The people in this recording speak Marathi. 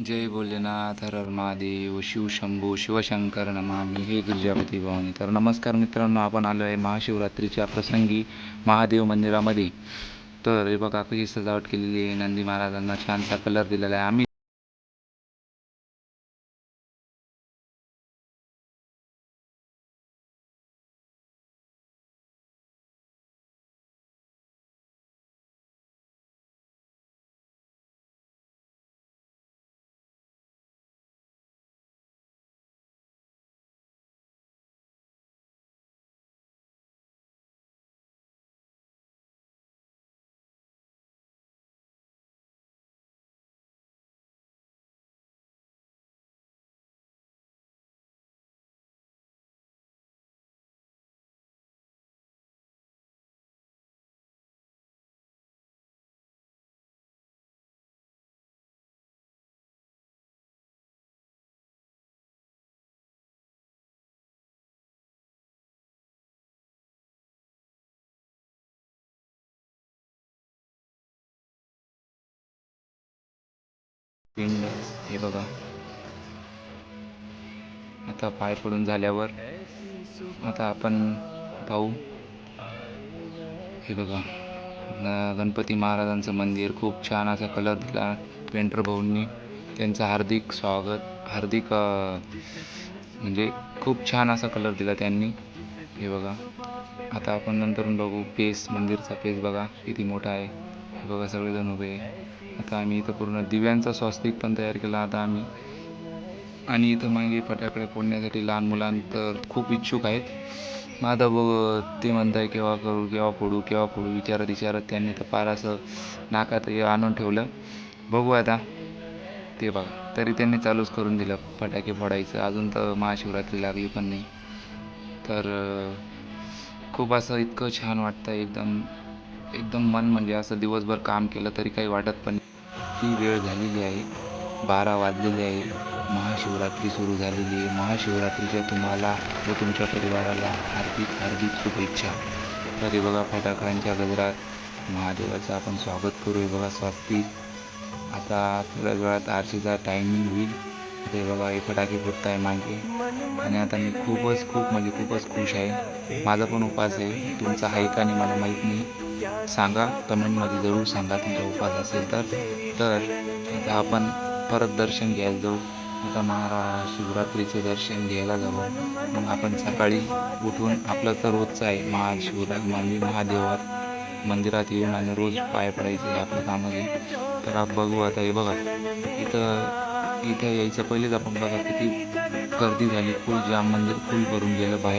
जय भोलेनाथ हर हर महादेव शिवशंभू शिवशंकर नमामी. हे गिरिजापती भवानी. तर नमस्कार मित्रांनो आपण आलो आहे महाशिवरात्रीच्या प्रसंगी महादेव मंदिरामध्ये. तर हे बघा कशी सजावट केलेली आहे. नंदी महाराजांना छानसा कलर दिलेला आहे. आम्ही पिंड हे बघा. आता पाय पडून झाल्यावर आता आपण पाहू. हे बघा. गणपती महाराजांचं मंदिर खूप छान असा कलर दिला पेंटर भाऊंनी. त्यांचं हार्दिक स्वागत हार्दिक म्हणजे खूप छान असा कलर दिला त्यांनी. हे बघा. आता आपण नंतरून बघू. पेस मंदिरचा पेस बघा. किती मोठा आहे. बघा सगळेजण उभे आता आम्ही इथं पूर्ण दिव्यांचा स्वास्तिक पण तयार केला. आता आम्ही आणि इथं मागे फटाकडे फोडण्यासाठी लहान मुलांतर खूप इच्छुक आहेत. माझा बघ ते म्हणताय केव्हा करू केव्हा फोडू केव्हा फोडू? विचारत विचारत त्यांनी तर फार असं नाकात आणून ठेवलं. बघू आता. ते बघा तरी त्यांनी चालूच करून दिलं. फटाके फोडायचं. अजून तर महाशिवरात्री लागली पण नाही. तर खूप असं इतकं छान वाटतं एकदम. एकदम मन म्हणजे असं दिवसभर काम केलं तरी काही वाटत पण नाही. ती वेळ झालेली आहे. बारा वाजलेले आहे. महाशिवरात्री सुरू झालेली आहे. महाशिवरात्रीच्या तुम्हाला व तुमच्या परिवाराला हार्दिक हार्दिक शुभेच्छा. तर हे बघा फटाक्यांच्या गजरात महादेवाचं आपण स्वागत करू. हे बघा स्वस्तिक आता थोड्याच वेळात आरशीचा टायमिंग होईल. ते बघा हे फटाके फुटत आहे मागे. आणि आता मी खूपच खूप म्हणजे खूपच खुश आहे. माझा पण उपास आहे. तुमचा आहे का नाही मला माहीत नाही. सांगा कमेंटमध्ये जरूर सांगा तुमचा उपास असेल तर. तर आता आपण परत दर्शन घ्यायला जाऊ. आता महाराज शिवरात्रीचं दर्शन घ्यायला जाऊ. मग आपण सकाळी उठून आपलं तर रोजचं आहे महाशिवरा मानवी महादेवात मंदिरात येऊन आणि रोज पाय पडायचे आपलं कामच आहे. तर आप बघू आता हे बघा. इथं इथं यायचं पहिलेच आपण बघा किती गर्दी झाली. फुल जाम मंदिर फुल भरून गेलं बाहेर.